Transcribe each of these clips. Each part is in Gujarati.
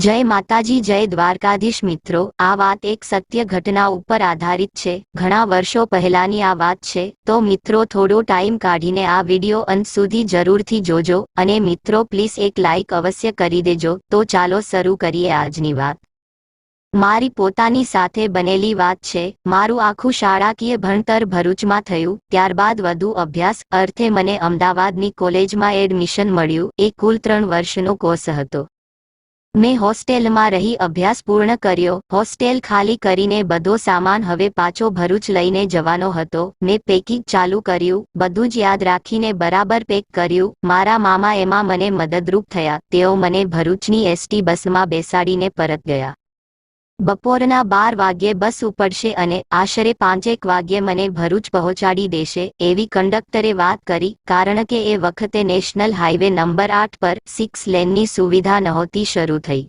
જય માતાજી, જય દ્વારકાધીશ મિત્રો. આ વાત એક સત્ય ઘટના ઉપર આધારિત છે. ઘણા વર્ષો પહેલાની આ વાત છે. તો મિત્રો, થોડો ટાઈમ કાઢીને આ વિડિયો અંત સુધી જરૂરથી જોજો અને મિત્રો, પ્લીઝ એક લાઇક અવશ્ય કરી દેજો. તો ચાલો શરૂ કરીએ આજની વાત. મારી પોતાની સાથે બનેલી વાત છે. મારું આખું શાળાકીય ભણતર ભરૂચમાં થયું. ત્યારબાદ વધુ અભ્યાસ અર્થે મને અમદાવાદની કોલેજમાં એડમિશન મળ્યું. એ કુલ ત્રણ વર્ષનો કોર્સ હતો. મેં હોસ્ટેલમાં રહી અભ્યાસ પૂર્ણ કર્યો. હોસ્ટેલ ખાલી કરીને બધો સામાન હવે પાછો ભરૂચ લઈને જવાનો હતો. મેં પેકિંગ ચાલુ કર્યું, બધું જ યાદ રાખીને બરાબર પેક કર્યું. મારા મામા એમાં મને મદદરૂપ થયા. તેઓ મને ભરૂચની એસટી બસમાં બેસાડીને પરત ગયા. બપોરના બાર વાગ્યે બસ ઉપડશે અને આશરે પાંચેક વાગ્યે મને ભરૂચ પહોંચાડી દેશે, એવી કંડક્ટરે વાત કરી, કારણ કે એ વખતે નેશનલ હાઈવે નંબર આઠ પર સિક્સ લેનની સુવિધા નહોતી શરૂ થઈ.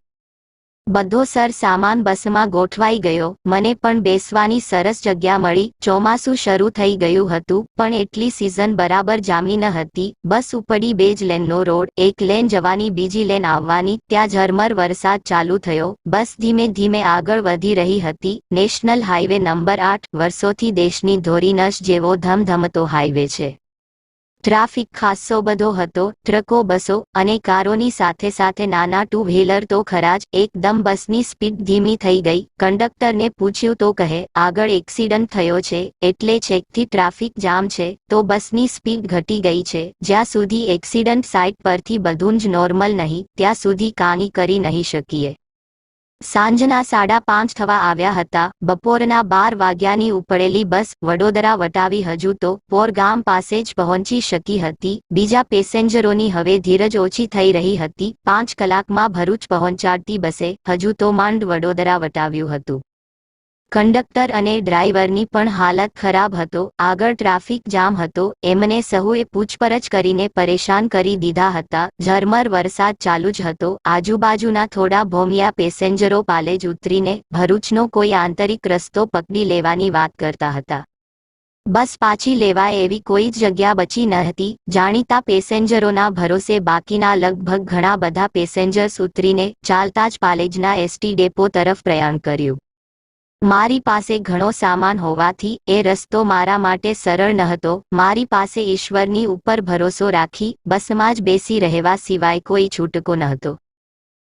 બધો સર સામાન બસમાં ગોઠવાઈ ગયો. મને પણ બેસવાની સરસ જગ્યા મળી. ચોમાસું શરૂ થઈ ગયું હતું, પણ એટલી સિઝન બરાબર જામી ન હતી. બસ ઉપડી બે જ લેનનો રોડ, એક લેન જવાની બીજી લેન આવવાની, ત્યાં ઝરમર વરસાદ ચાલુ થયો. બસ ધીમે ધીમે આગળ વધી રહી હતી. નેશનલ હાઈવે નંબર આઠ, વર્ષોથી દેશની ધોરીનશ જેવો ધમધમતો હાઈવે છે. ટ્રાફિક ખાસ્સો બધો હતો, ટ્રકો, બસો અને કારોની સાથે સાથે નાના ટુ વ્હીલર તો ખરા જ, એકદમ બસની સ્પીડ ધીમી થઈ ગઈ. કંડક્ટરને પૂછ્યું તો કહે, આગળ એક્સિડન્ટ થયો છે, એટલે છેકથી ટ્રાફિક જામ છે, તો બસની સ્પીડ ઘટી ગઈ છે. જ્યાં સુધી એક્સિડન્ટ સાઇટ પરથી બધું જ નોર્મલ નહીં, ત્યાં સુધી કાની કરી નહીં શકીએ. સાંજના સાડા પાંચ થવા આવ્યા હતા. બપોરના બાર વાગ્યાની ઉપડેલી બસ વડોદરા વટાવી હજુ તો પોરગામ પાસે જ પહોંચી શકી હતી. બીજા પેસેન્જરોની હવે ધીરજ ઓછી થઈ રહી હતી. પાંચ કલાકમાં ભરૂચ પહોંચાડતી બસે હજુ તો માંડ વડોદરા વટાવ્યું હતું. કંડક્ટર અને ડ્રાઈવરની પણ હાલત ખરાબ હતો. આગળ ટ્રાફિક જામ હતો. એમને સહુએ પૂછપરછ કરીને પરેશાન કરી દીધા હતા. ઝરમર વરસાદ ચાલુ જ હતો. આજુબાજુના થોડા ભોમિયા પેસેન્જરો પાલેજ ઉતરીને ભરૂચનો કોઈ આંતરિક રસ્તો પકડી લેવાની વાત કરતા હતા. બસ પાછી લેવાય એવી કોઈ જ જગ્યા બચી ન હતી. જાણીતા પેસેન્જરોના ભરોસે બાકીના લગભગ ઘણા બધા પેસેન્જર્સ ઉતરીને ચાલતા જ પાલેજના એસટી ડેપો તરફ પ્રયાણ કર્યું. મારી પાસે ઘણો સામાન હોવાથી એ રસ્તો મારા માટે સરળ નહતો. મારી પાસે ઈશ્વરની ઉપર ભરોસો રાખી, બસમાં જ બેસી રહેવા સિવાય કોઈ છૂટકો ન હતો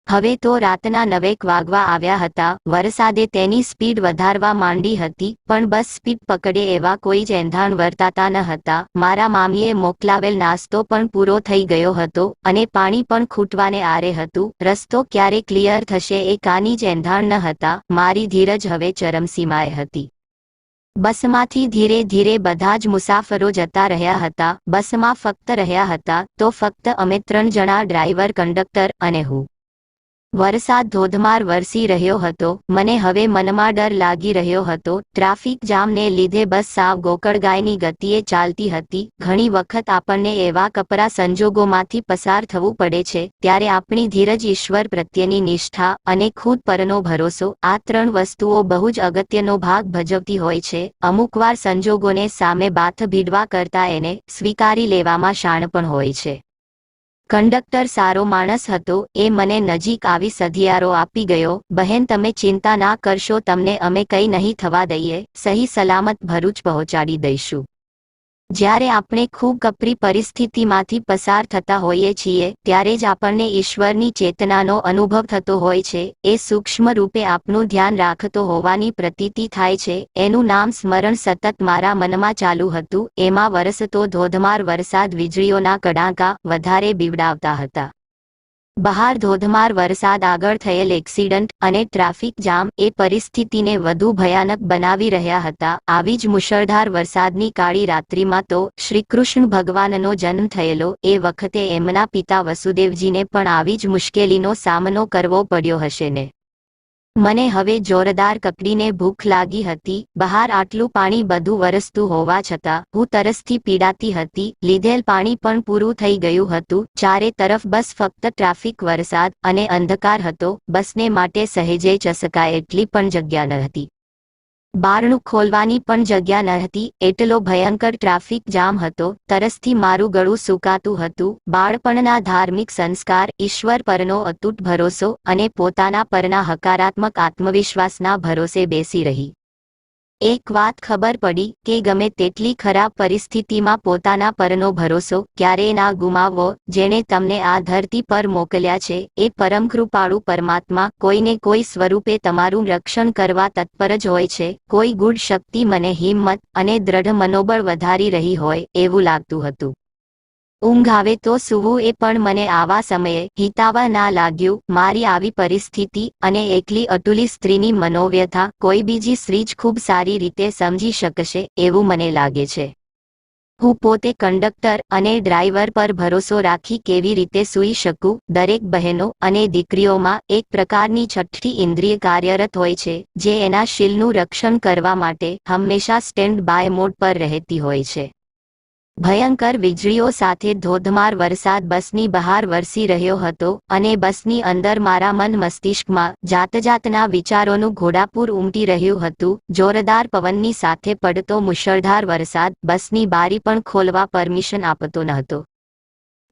હવે તો રાતના નવેક વાગવા આવ્યા હતા. વરસાદે તેની સ્પીડ વધારવા માંડી હતી, પણ બસ સ્પીડ પકડે એવા કોઈ જ એંધાણ વર્તાતા ન હતા. મારા મામીએ મોકલાવેલ નાસ્તો પણ પૂરો થઈ ગયો હતો અને પાણી પણ ખૂટવાને આરે હતું. રસ્તો ક્યારે ક્લિયર થશે એ કાની જ એંધાણ ન હતા. મારી ધીરજ હવે ચરમસીમાએ હતી. બસમાંથી ધીરે ધીરે બધા જ મુસાફરો જતા રહ્યા હતા. બસમાં ફક્ત રહ્યા હતા તો ફક્ત અમે ત્રણ જણા ડ્રાઈવર, કંડક્ટર અને હું. વરસાદ ધોધમાર વરસી રહ્યો હતો. મને હવે મનમાં ડર લાગી રહ્યો હતો. ટ્રાફિક જામને લીધે બસ સાવ ગોકળગાયની ગતિએ ચાલતી હતી. ઘણી વખત આપણને એવા કપરા સંજોગોમાંથી પસાર થવું પડે છે, ત્યારે આપણી ધીરજ ઈશ્વર પ્રત્યેની નિષ્ઠા અને ખુદ પરનો ભરોસો, આ ત્રણ વસ્તુઓ બહુ જ અગત્યનો ભાગ ભજવતી હોય છે. અમુકવાર સંજોગોને સામે બાથ ભીડવા કરતા એને સ્વીકારી લેવામાં શાણપણ હોય છે. કંડક્ટર સારો માણસ હતો, એ મને નજીક આવી સધિયારો આપી ગયો, બહેન, તમે ચિંતા ના કરશો, તમને અમે કંઈ નહીં થવા દઈએ સહી સલામત ભરૂચ પહોંચાડી દઈશું. જ્યારે આપણે ખૂબ કપરી પરિસ્થિતિમાંથી પસાર થતા હોઈએ છીએ, ત્યારે જ આપણને ઈશ્વરની ચેતનાનો અનુભવ થતો હોય છે. એ સૂક્ષ્મ રૂપે આપનું ધ્યાન રાખતો હોવાની પ્રતીતિ થાય છે. એનું નામ સ્મરણ સતત મારા મનમાં ચાલુ હતું. એમાં વરસતો ધોધમાર વરસાદ વીજળીઓના કડાકા વધારે બીવડાવતા હતા. બહાર ધોધમાર વરસાદ આગળ થયેલ એક્સિડન્ટ અને ટ્રાફિક જામ એ પરિસ્થિતિને વધુ ભયાનક બનાવી રહ્યા હતા. આવી જ મુશળધાર વરસાદની કાળી રાત્રિમાં તો શ્રીકૃષ્ણ ભગવાનનો જન્મ થયેલો એ વખતે એમના પિતા વસુદેવજીને પણ આવી જ મુશ્કેલીનો સામનો કરવો પડ્યો હશે ને? મને હવે જોરદાર કકડીને ભૂખ લાગી હતી, બહાર આટલું પાણી બધું વરસતું હોવા છતાં, હું તરસથી પીડાતી હતી, લીધેલ પાણી પણ પૂરું થઈ ગયું હતું, ચારે તરફ બસ ફક્ત ટ્રાફિક વરસાદ અને અંધકાર હતો, બસને માટે સહેજે ચસકાય એટલી પણ જગ્યા ન હતી. બારણું ખોલવાની પણ જગ્યા ન હતી. એટલો ભયંકર ટ્રાફિક જામ હતો. તરસથી મારું ગળું સુકાતું હતું. બાળપણના ધાર્મિક સંસ્કાર, ઈશ્વર પરનો અતૂટ ભરોસો અને પોતાના પરના હકારાત્મક આત્મવિશ્વાસના ભરોસે બેસી રહી. એક વાત ખબર પડી કે ગમે તેટલી ખરાબ પરિસ્થિતિમાં પોતાના પરનો ભરોસો ક્યારેય ના ગુમાવવો, જેણે તમને આ ધરતી પર મોકલ્યા છે, એ પરમ કૃપાળુ પરમાત્મા કોઈને કોઈ સ્વરૂપે તમારું રક્ષણ કરવા તત્પર જ હોય છે, કોઈ ગુણ શક્તિ મને હિંમત અને દ્રઢ મનોબળ વધારી રહી હોય એવું લાગતું હતું. ઊંઘ આવે તો સૂવું એ પણ મને આવા સમયે હિતાવા ના લાગ્યું. મારી આવી પરિસ્થિતિ અને એકલી અતુલી સ્ત્રીની મનોવ્યથા કોઈ બીજી સ્ત્રી જ ખૂબ સારી રીતે સમજી શકશે એવું મને લાગે છે. હું પોતે કંડક્ટર અને ડ્રાઈવર પર ભરોસો રાખી કેવી રીતે સૂઈ શકું? દરેક બહેનો અને દીકરીઓમાં એક પ્રકારની છઠ્ઠી ઇન્દ્રિય કાર્યરત હોય છે, જે એના શીલનું રક્ષણ કરવા માટે હંમેશા સ્ટેન્ડ બાય મોડ પર રહેતી હોય છે. ભયંકર વીજળીઓ સાથે ધોધમાર વરસાદ બસની બહાર વરસી રહ્યો હતો અને બસની અંદર મારા મન મસ્તિષ્કમાં જાત જાતના વિચારોનું ઘોડાપૂર ઉમટી રહ્યું હતું. જોરદાર પવનની સાથે પડતો મુશળધાર વરસાદ બસની બારી પણ ખોલવા પરમિશન આપતો ન હતો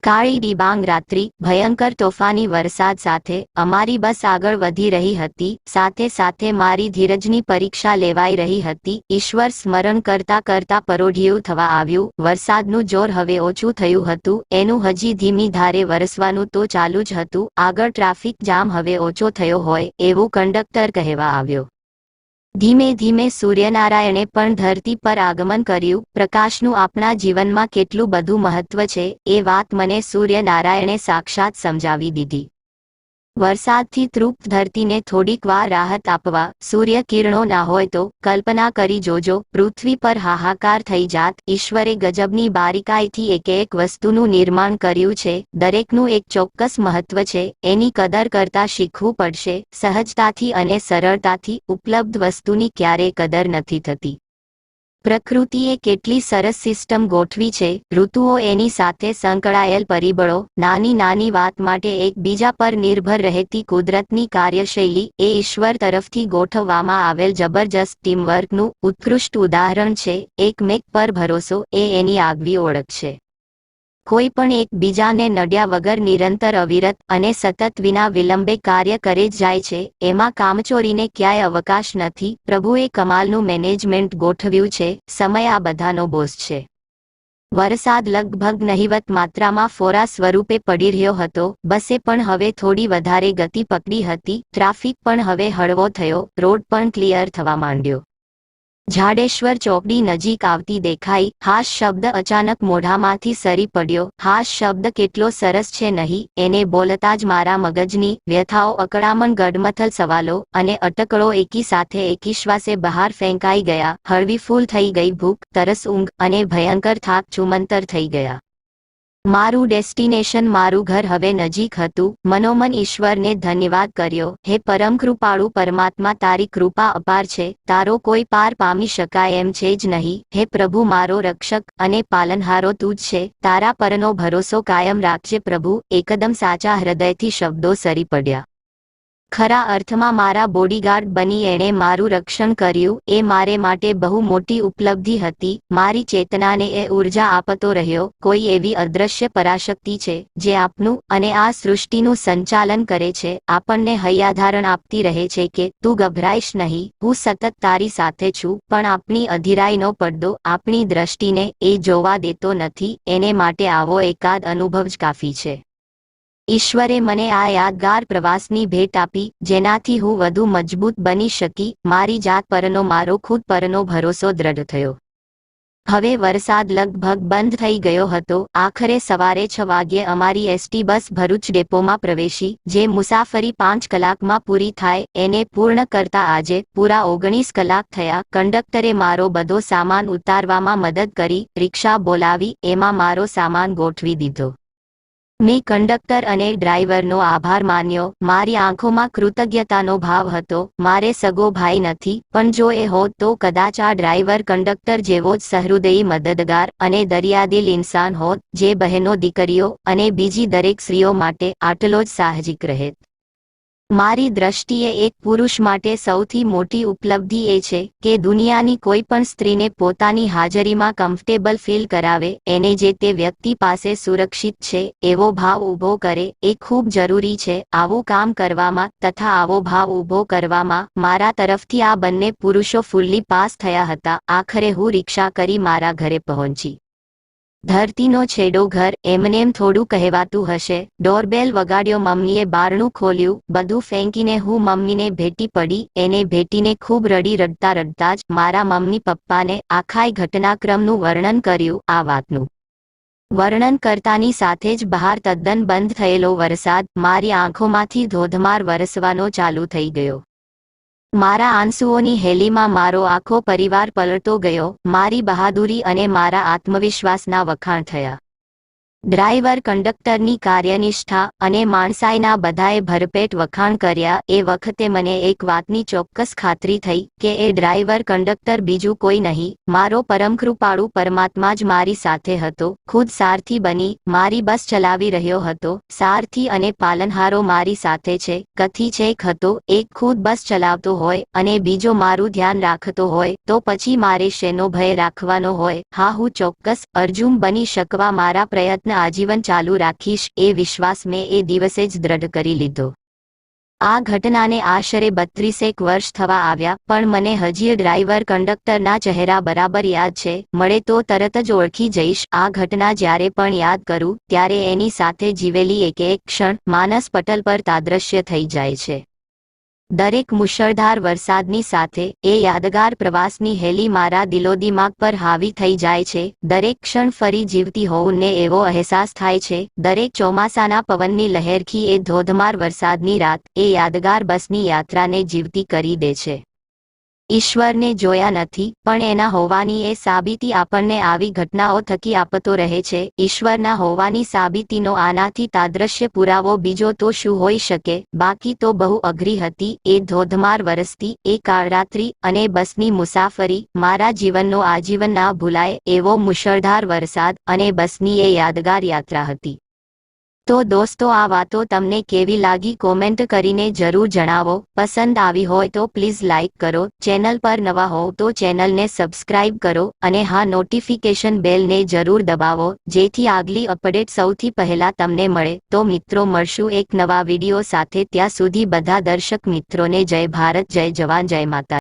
કાળી ડિબાંગ રાત્રિ, ભયંકર તોફાની વરસાદ સાથે, અમારી બસ આગળ વધી રહી હતી, સાથે સાથે મારી ધીરજની પરીક્ષા લેવાઈ રહી હતી, ઈશ્વર સ્મરણ કરતા કરતા પરોઢિયું થવા આવ્યું, વરસાદનું જોર હવે ઓછું થયું હતું, એનું હજી ધીમી ધારે વરસવાનું તો ચાલુ જ હતું, આગળ ટ્રાફિક જામ હવે ઓછો થયો હોય, એવું કંડક્ટર કહેવા આવ્યો. ધીમે ધીમે સૂર્યનારાયણે પણ ધરતી પર આગમન કર્યું. પ્રકાશનું આપણા જીવનમાં કેટલું બધું મહત્વ છે એ વાત મને સૂર્યનારાયણે સાક્ષાત સમજાવી દીધી. વરસાદથી તૃપ્ત ધરતીને થોડીક વાર રાહત આપવા, સૂર્ય કિરણો ના હોય તો કલ્પના કરી જોજો, પૃથ્વી પર હાહાકાર થઈ જાત, ઈશ્વરે ગજબની બારીકાઈથી એક એક વસ્તુનું નિર્માણ કર્યું છે, દરેકનું એક ચોક્કસ મહત્વ છે, એની કદર કરતા શીખવું પડશે, સહજતાથી અને સરળતાથી ઉપલબ્ધ વસ્તુની ક્યારેય કદર નથી થતી. પ્રકૃતિએ કેટલી સરસ સિસ્ટમ ગોઠવી છે, ઋતુઓ એની સાથે સંકળાયેલ પરિબળો, નાની નાની વાત માટે એકબીજા પર નિર્ભર રહેતી કુદરતની કાર્યશૈલી, એ ઈશ્વર તરફથી ગોઠવવામાં આવેલ જબરજસ્ત ટીમવર્કનું ઉત્કૃષ્ટ ઉદાહરણ છે, એકમેક પર ભરોસો, એ એની આગવી ઓળખ છે. કોઈ પણ એકબીજાને નડ્યા વગર નિરંતર અવિરત અને સતત વિના વિલંબે કાર્ય કરે જ જાય છે, એમાં કામચોરીને ક્યાંય અવકાશ નથી, પ્રભુએ કમાલનું મેનેજમેન્ટ ગોઠવ્યું છે, સમય આ બધાનો બોસ છે. વરસાદ લગભગ નહિવત માત્રામાં ફોરા સ્વરૂપે પડી રહ્યો હતો, બસે પણ હવે થોડી વધારે ગતિ પકડી હતી, ટ્રાફિક પણ હવે હળવો થયો, રોડ પણ ક્લિયર થવા માંડ્યો. જાડેશ્વર ચોકડી નજીક આવતી દેખાઈ. હાશ શબ્દ અચાનક મોઢામાંથી સરી પડ્યો. હાશ શબ્દ કેટલો સરસ છે નહીં? એને બોલતા જ મારા મગજની વ્યથાઓ અકળામણ ગડમથલ સવાલો અને અટકળો એકી સાથે એકી શ્વાસે બહાર ફેંકાઈ ગયા. હળવી ફૂલ થઈ ગઈ ભૂખ, તરસ, ઊંઘ અને ભયંકર થાક ચુમંતર થઈ ગયા. મારું ડેસ્ટિનેશન મારું ઘર હવે નજીક હતું. મનોમન ઈશ્વરને ધન્યવાદ કર્યો. હે પરમ કૃપાળુ પરમાત્મા, તારી કૃપા અપાર છે. તારો કોઈ પાર પામી શકાય એમ છે જ નહીં. હે પ્રભુ, મારો રક્ષક અને પાલનહારો તું જ છે. તારા પરનો ભરોસો કાયમ રાખજે પ્રભુ. એકદમ સાચા હૃદયથી શબ્દો સરી પડ્યા. ખરા અર્થમાં મારા બોડીગાર્ડ બની એણે મારું રક્ષણ કર્યું, એ મારે માટે બહુ મોટી ઉપલબ્ધિ હતી, મારી ચેતનાને એ ઊર્જા આપતો રહ્યો, કોઈ એવી અદ્રશ્ય પરાશક્તિ છે, જે આપનું અને આ સૃષ્ટિનું સંચાલન કરે છે, આપણને હૈયાધારણ આપતી રહે છે કે, તું ગભરાઈશ નહીં, હું સતત તારી સાથે છું, પણ આપણી અધિરાઈનો પડદો આપણી દ્રષ્ટિને એ જોવા દેતો નથી, એને માટે આવો એકાદ અનુભવ જ કાફી છે. ઈશ્વરે મને આ યાદગાર પ્રવાસની ભેટ આપી, જેનાથી હું વધુ મજબૂત બની શકી, મારી જાત પરનો મારો ખુદ પરનો ભરોસો દ્રઢ થયો. હવે વરસાદ લગભગ બંધ થઈ ગયો હતો. આખરે સવારે છ વાગ્યે અમારી એસટી બસ ભરૂચ ડેપોમાં પ્રવેશી, જે મુસાફરી પાંચ કલાકમાં પૂરી થાય, એને પૂર્ણ કરતા આજે પૂરા ઓગણીસ કલાક થયા. કંડક્ટરે મારો બધો સામાન ઉતારવામાં મદદ કરી, રિક્ષા બોલાવી, એમાં મારો સામાન ગોઠવી દીધો. મેં કંડક્ટર અને ડ્રાઈવરનો આભાર માન્યો. મારી આંખોમાં કૃતજ્ઞતાનો ભાવ હતો. મારે સગો ભાઈ નથી, પણ જો એ હોત તો કદાચ આ ડ્રાઈવર કંડક્ટર જેવો જ સહૃદયી મદદગાર અને દરિયાદિલ ઇન્સાન હોત, જે બહેનો દીકરીઓ અને બીજી દરેક સ્ત્રીઓ માટે આટલો જ સાહજિક રહેત મારી દ્રષ્ટિએ એક પુરુષ માટે સૌથી મોટી ઉપલબ્ધિ એ છે કે દુનિયાની કોઈ પણ સ્ત્રીને પોતાની હાજરીમાં કમ્ફર્ટેબલ ફીલ કરાવે, એને જે તે વ્યક્તિ પાસે સુરક્ષિત છે, એવો ભાવ ઊભો કરે, એ ખૂબ જરૂરી છે. આવું કામ કરવામાં તથા આવો ભાવ ઊભો કરવામાં મારા તરફથી આ બંને પુરુષો ફુલ્લી પાસ થયા હતા. આખરે હું રિક્ષા કરી મારા ઘરે પહોંચી. ધરતીનો છેડો ઘર એમનેમ થોડું કહેવાતું હશે. ડોરબેલ વગાડ્યો મમ્મીએ બારણું ખોલ્યું, બધું ફેંકીને હું મમ્મીને ભેટી પડી, એને ભેટીને ખૂબ રડી રડતા રડતા જ મારા મમ્મી પપ્પાને આખાય ઘટનાક્રમનું વર્ણન કર્યું, આ વાતનું. વર્ણન કરતાની સાથે જ બહાર તદ્દન બંધ થયેલો વરસાદ, મારી આંખોમાંથી ધોધમાર વરસવાનો ચાલુ થઈ ગયો. મારા આંસુઓની હેલીમાં મારો આખો પરિવાર પલટો ગયો, મારી બહાદુરી અને મારા આત્મવિશ્વાસના વખાણ થયા. ડ્રાઈવર કંડક્ટરની કાર્યનિષ્ઠા અને માણસાઈના બધાએ ભરપેટ વખાણ કર્યા એ વખતે મને એક વાતની ચોક્કસ ખાતરી થઈ કે એ ડ્રાઈવર કંડક્ટર બીજું કોઈ નહીં, મારો પરમકૃપાળુ પરમાત્મા જ મારી સાથે હતો, ખુદ સારથી બની, મારી બસ ચલાવી રહ્યો હતો, સારથી અને પાલનહારો મારી સાથે છે, કથી છેક હતો એક ખુદ બસ ચલાવતો હોય અને બીજો મારું ધ્યાન રાખતો હોય, તો પછી મારે શેનો ભય રાખવાનો હોય, હા હું ચોક્કસ અર્જુન બની શકવા મારા પ્રયત્ન આજીવન ચાલુ રાખીશ, એ વિશ્વાસ મેં એ દિવસે જ દ્રઢ કરી લીધો. આ ઘટનાને આશરે બત્રીસેક વર્ષ થવા આવ્યા, પણ મને હજી ડ્રાઈવર કંડક્ટરના ચહેરા બરાબર યાદ છે, મળે તો તરત જ ઓળખી જઈશ, આ ઘટના જ્યારે પણ યાદ કરું, ત્યારે એની સાથે જીવેલી એક એક ક્ષણ, માનસ પટલ પર તાદ્રશ્ય થઈ જાય છે. દરેક મુશળધાર વરસાદની સાથે, એ યાદગાર પ્રવાસની હેલી મારા દિલોદિમાગ પર હાવી થઈ જાય છે. દરેક ક્ષણ ફરી જીવતી હોઉં એવો અહેસાસ થાય છે. દરેક ચોમાસાના પવનની લહેરખી એ ધોધમાર વરસાદની રાત, એ યાદગાર બસની યાત્રાને જીવતી કરી દે છે. ઈશ્વરને જોયા નથી, પણ એના હોવાની એ સાબિતી આપણને આવી ઘટનાઓ થકી આપતો રહે છે. ઈશ્વરના હોવાની સાબિતીનો આનાથી તાદ્રશ્ય પુરાવો બીજો તો શું હોઈ શકે? બાકી તો બહુ અઘરી હતી. એ ધોધમાર વરસતી, એ કાળરાત્રી અને બસની મુસાફરી, મારા જીવનનો આજીવન ના ભૂલાય એવો મુશળધાર વરસાદ અને બસની એ યાદગાર યાત્રા હતી. તો દોસ્તો, આ વાતો તમને કેવી લાગી? કોમેન્ટ કરીને જરૂર જણાવો. પસંદ આવી હોય તો પ્લીઝ લાઇક કરો. ચેનલ પર નવા હોવ તો ચેનલને સબસ્ક્રાઇબ કરો અને હા, નોટિફિકેશન બેલને જરૂર દબાવો. જેથી આગલી અપડેટ સૌથી પહેલા તમને મળે. તો મિત્રો, મળશું એક નવા વીડિયો સાથે. ત્યાં સુધી બધા દર્શક મિત્રોને જય ભારત, જય જવાન, જય માતા